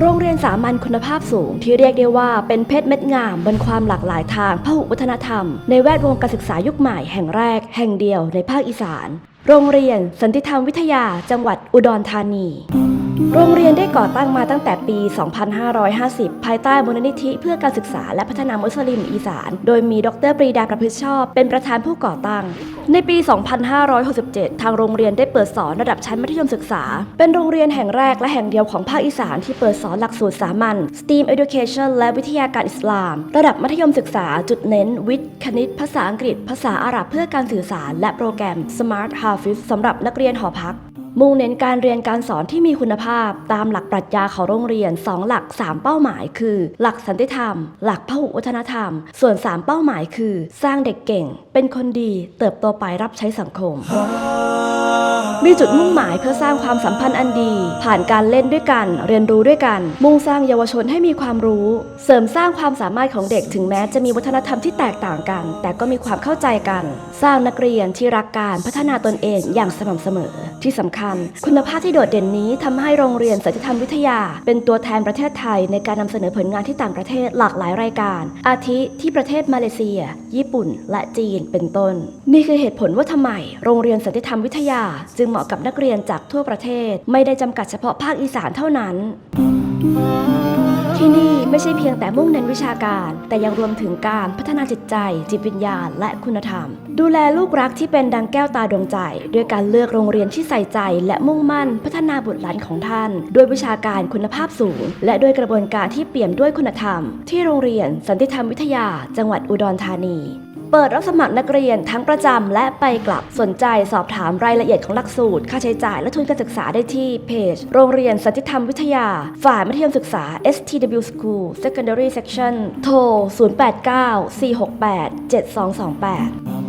โรงเรียนสามัญคุณภาพสูงที่เรียกได้ว่าเป็นเพชรเม็ดงามบนความหลากหลายทางพหุวัฒนธรรม ในแวดวงการศึกษายุคใหม่แห่งแรก แห่งเดียวในภาคอีสาน โรงเรียนสันติธรรมวิทยาจังหวัดอุดรธานี โรงเรียนได้ก่อตั้งมาตั้งแต่ปี 2550 ภายใต้มูลนิธิเพื่อการศึกษาและพัฒนามุสลิมอีสาน โดยมีดรปรีดาประพฤติชอบ เป็นประธานผู้ก่อตั้ง ในปี 2567 ทางโรงเรียนได้เปิดสอนระดับชั้นมัธยมศึกษา เป็นโรงเรียนแห่งแรกและแห่งเดียวของภาคอีสานที่เปิดสอนหลักสูตรสามัญ STEAM Education และวิทยาการอิสลาม ระดับมัธยมศึกษาจุดเน้น วิทย์ คณิต ภาษาอังกฤษ ภาษาอาหรับเพื่อการสื่อสาร และโปรแกรม Smart Hafiz สำหรับนักเรียนหอพัก มุ่งเน้นการเรียนการสอนที่มีคุณภาพ ตามหลักปรัชญาของโรงเรียน 2 หลัก 3 เป้าหมาย คือ หลักสันติธรรม หลักพหุวัฒนธรรม ส่วน 3 เป้าหมายคือ สร้างเด็กเก่ง เป็นคนดี เติบโตไปรับใช้สังคม มีจุดมุ่งหมายเพื่อสร้างความสัมพันธ์อันดี ผ่านการเล่นด้วยกัน เรียนรู้ด้วยกัน มุ่งสร้างเยาวชนให้มีความรู้ เสริมสร้างความสามารถของเด็กถึงแม้จะมีวัฒนธรรมที่แตกต่างกัน แต่ก็มีความเข้าใจกัน สร้างนักเรียนที่รักการพัฒนาตนเองอย่างสม่ำเสมอ ที่สำคัญ คุณภาพที่โดดเด่นนี้ทำให้โรงเรียนสัจธรรมวิทยา เป็นตัวแทนประเทศไทย ในการนำเสนอผลงานที่ต่างประเทศหลากหลายรายการ อาทิที่ประเทศมาเลเซีย ญี่ปุ่น และจีนเป็นต้น นี่คือเหตุผลว่าทำไม โรงเรียนสันติธรรมวิทยาจึงเหมาะกับนักเรียนจากทั่วประเทศ ไม่ได้จำกัดเฉพาะภาคอีสานเท่านั้น ที่นี่ไม่ใช่เพียงแต่มุ่งเน้นวิชาการ แต่ยังรวมถึงการพัฒนาจิตใจ จิตวิญญาณ และคุณธรรม ดูแลลูกรักที่เป็นดังแก้วตาดวงใจ ด้วยการเลือกโรงเรียนที่ใส่ใจ และมุ่งมั่นพัฒนาบุตรหลานของท่าน ด้วยวิชาการคุณภาพสูง และด้วยกระบวนการที่เปี่ยมด้วยคุณธรรม ที่โรงเรียนสันติธรรมวิทยา จังหวัดอุดรธานี เปิดรับสมัครนักเรียนทั้งประจำและไปกลับสนใจสอบถามรายละเอียดของหลักสูตร ค่าใช้จ่ายและทุนการศึกษาได้ที่เพจ โรงเรียนสันติธรรมวิทยา ฝ่ายมัธยมศึกษา STW School Secondary Section โทร 089 468 7228